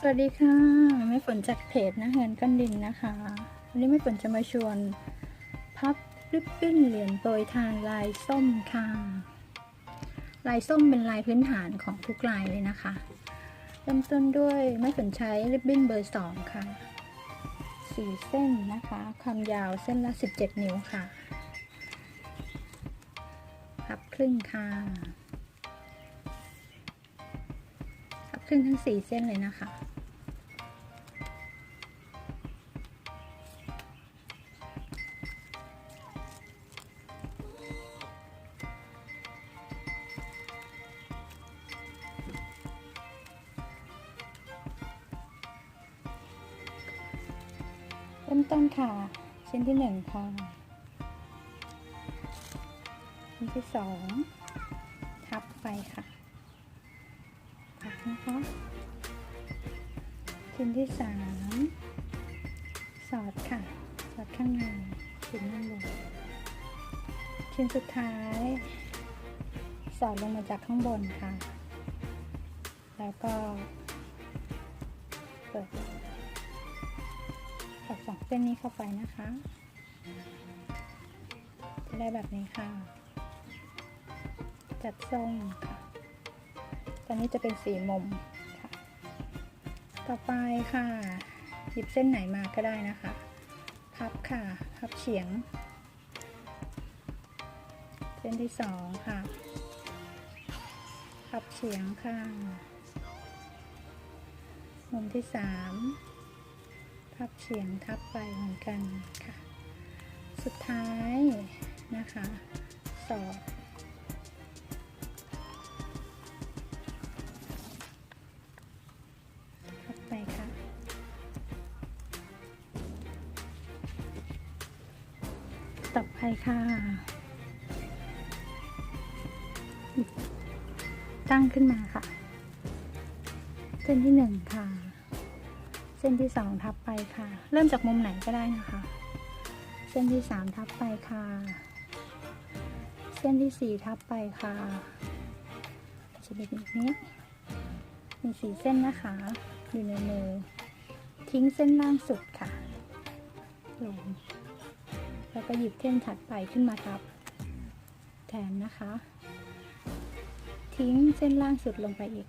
สวัสดีค่ะแม่ฝนจากเพจนะเงินกันดินนะคะวันนี้แม่ฝนจะมาชวน พับริบบิ้นเหรียญโปรยทานลายส้มค่ะ ลายส้มเป็นลายพื้นฐานของทุกลายเลยนะคะ เริ่มต้นด้วยแม่ฝนใช้ริบบิ้นเบอร์สองค่ะสี่เส้นนะคะ ความยาวเส้นละ17นิ้วค่ะ พับครึ่งค่ะ พับครึ่งทั้งสี่เส้นเลยนะคะ เริ่มต้นค่ะเส้นที่หนึ่งค่ะเส้นที่สองทับไปค่ะพักนะคะเส้นที่สามสอดค่ะ สอดข้างในถึงด้านบนชิ้นสุดท้าย สอดลงมาจากข้างบนค่ะ แล้วก็เปิด เส้นนี้เข้าไปนะคะ จะได้แบบนี้ค่ะ จัดทรงค่ะ ตอนนี้จะเป็นสีมุมค่ะ ต่อไปค่ะ หยิบเส้นไหนมาก็ได้นะคะ พับค่ะ พับเฉียง เส้นที่สองค่ะ พับเฉียงค่ะ มุมที่สาม พับเฉียงทับไปเหมือนกันค่ะ สุดท้ายนะคะสอดทับไปค่ะ ต่อไปค่ะตั้งขึ้นมาค่ะ เส้นที่หนึ่งค่ะ ส้นที่สองทับไปค่ะ เริ่มจากมุมไหนก็ได้นะคะ เส้นที่สามทับไปค่ะ เส้นที่สี่ทับไปค่ะจะเป็นแบบนี้ มีสีเส้นนะคะ อยู่ในมือ ทิ้งเส้นล่างสุดค่ะลงแล้วก็หยิบเส้นถัดไปขึ้นมาทับ แทนนะคะ ทิ้งเส้นล่างสุดลงไปอีก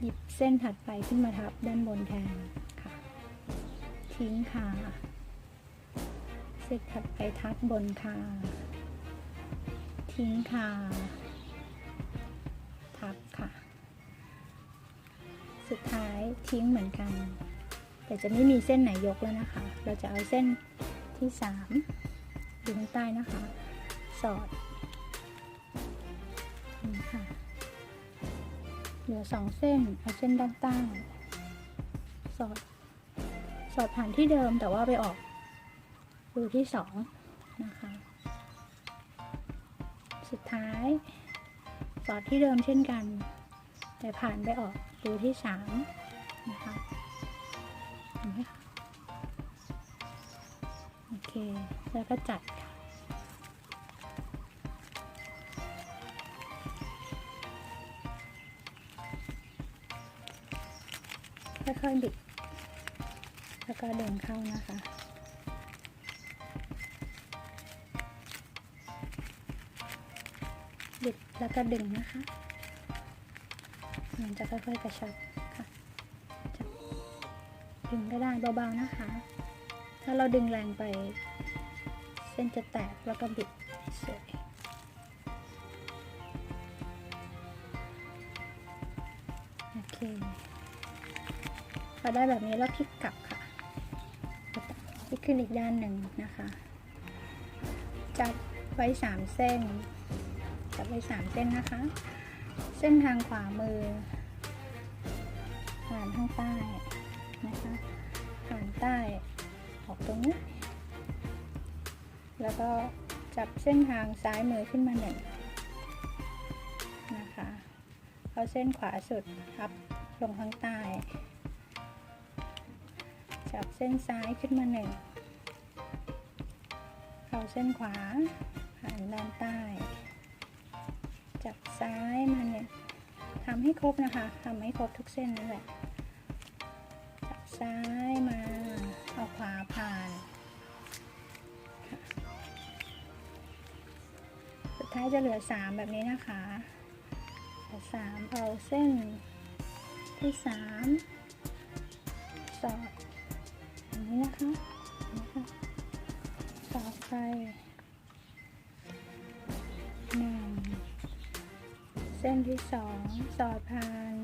หยิบเส้นถัดไปขึ้นมาทับด้านบนแทนค่ะ ทิ้งค่ะเส้นถัดไปทับบนค่ะทิ้งค่ะทับค่ะ สุดท้ายทิ้งเหมือนกัน แต่จะไม่มีเส้นไหนยกแล้วนะคะ เราจะเอาเส้นที่สามอยู่ข้างใต้นะคะ สอดนี่ค่ะ เหลือสองเส้นเอาเส้นด้านใต้สอดสอดผ่านที่เดิมแต่ว่าไปออกรูที่สองนะคะสุดท้าย สอดที่เดิมเช่นกัน แต่ผ่านไปออกรูที่สามนะคะเห็นไหมคะโอเค แล้วก็จัดค่ะ ค่อยๆบิด แล้วก็เดึงเข้านะคะ บิดแล้วก็ดึงนะคะ มันจะค่อยๆกระชับค่ะดึงก็ได้เบาๆนะคะ ถ้าเราดึงแรงไป เส้นจะแตกแล้วก็บิดสวยโอเค อได้แบบนี้แล้วพลิกกลับค่ะพลิกขึ้นอีกด้านหนึ่งนะคะ จับไว้สามเส้น จับไว้สามเส้นนะคะ เส้นทางขวามือ ผ่านข้างใต้นะคะ ผ่านใต้ออกตรงนี้ แล้วก็จับเส้นทางซ้ายมือขึ้นมาหนึ่งนะคะ เอาเส้นขวาสุดทับลงข้างใต้ จับเส้นซ้ายขึ้นมาหนึ่งเอาเส้นขวา ผ่านด้านใต้ จับซ้ายมาเนี่ยทำให้ครบนะคะทำให้ครบทุกเส้นนั่นแหละ จับซ้ายมาเอาขวาผ่านสุดท้ายจะเหลือสามแบบนี้นะคะสามเอาเส้นที่สามสอด อย่างนี้นะคะนะคะสอไปหนึ่งเส้นที่สองสอดผ่าน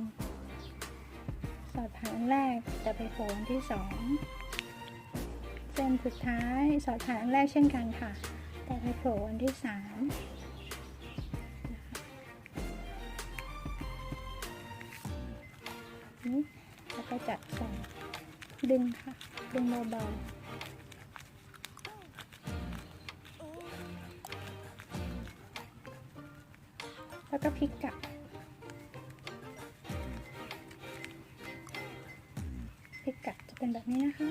สอดผ่านแรกแต่ไปโผล่ที่สองเส้นสุดท้ายสอดผ่านแรกเช่นกันค่ะ แต่ไปโผล่อันที่สามนี่แล้วก็จัดใส่ ดึงค่ะ ดึงเบาๆแล้วก็พลิกกลับพิกัดจะเป็นแบบนี้นะคะ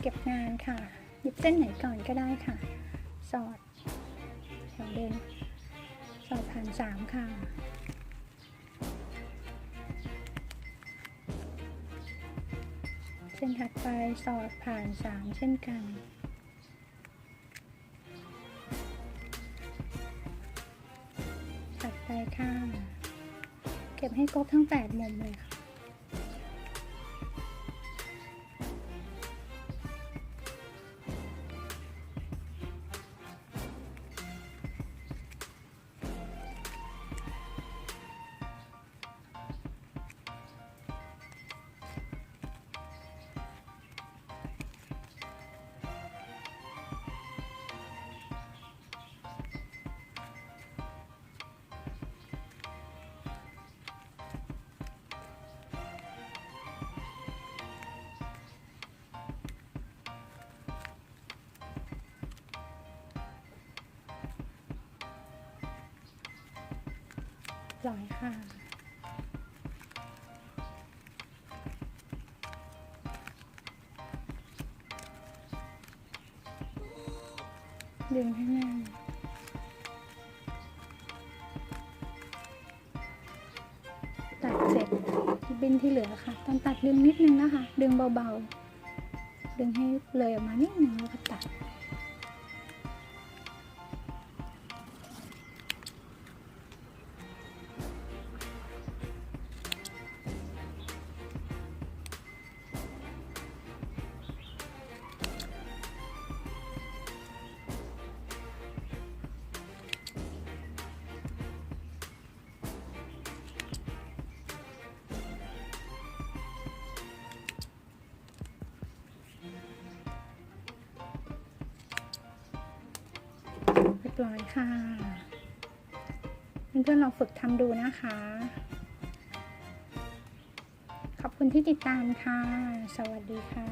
เก็บงานค่ะ หยิบเส้นไหนก่อนก็ได้ค่ะ สอดแถวเดิน สอดผ่านสามค่ะ ส้นถัดไปสอดผ่านสามเช่นกัน ถัดไปค่ะ เก็บให้ครบทั้งแปดมุมเลยค่ะ ปล่อยค่ะ ดึงให้แน่นตัดเสร็จบินที่เหลือค่ะ ตอนตัดดึงนิดนึงนะคะ ดึงเบาๆ ดึงให้เลยออกมานิดนึงแล้วก็ตัด บร้อยค่ะ เพื่อนๆลองฝึกทำดูนะคะ ขอบคุณที่ติดตามค่ะ สวัสดีค่ะ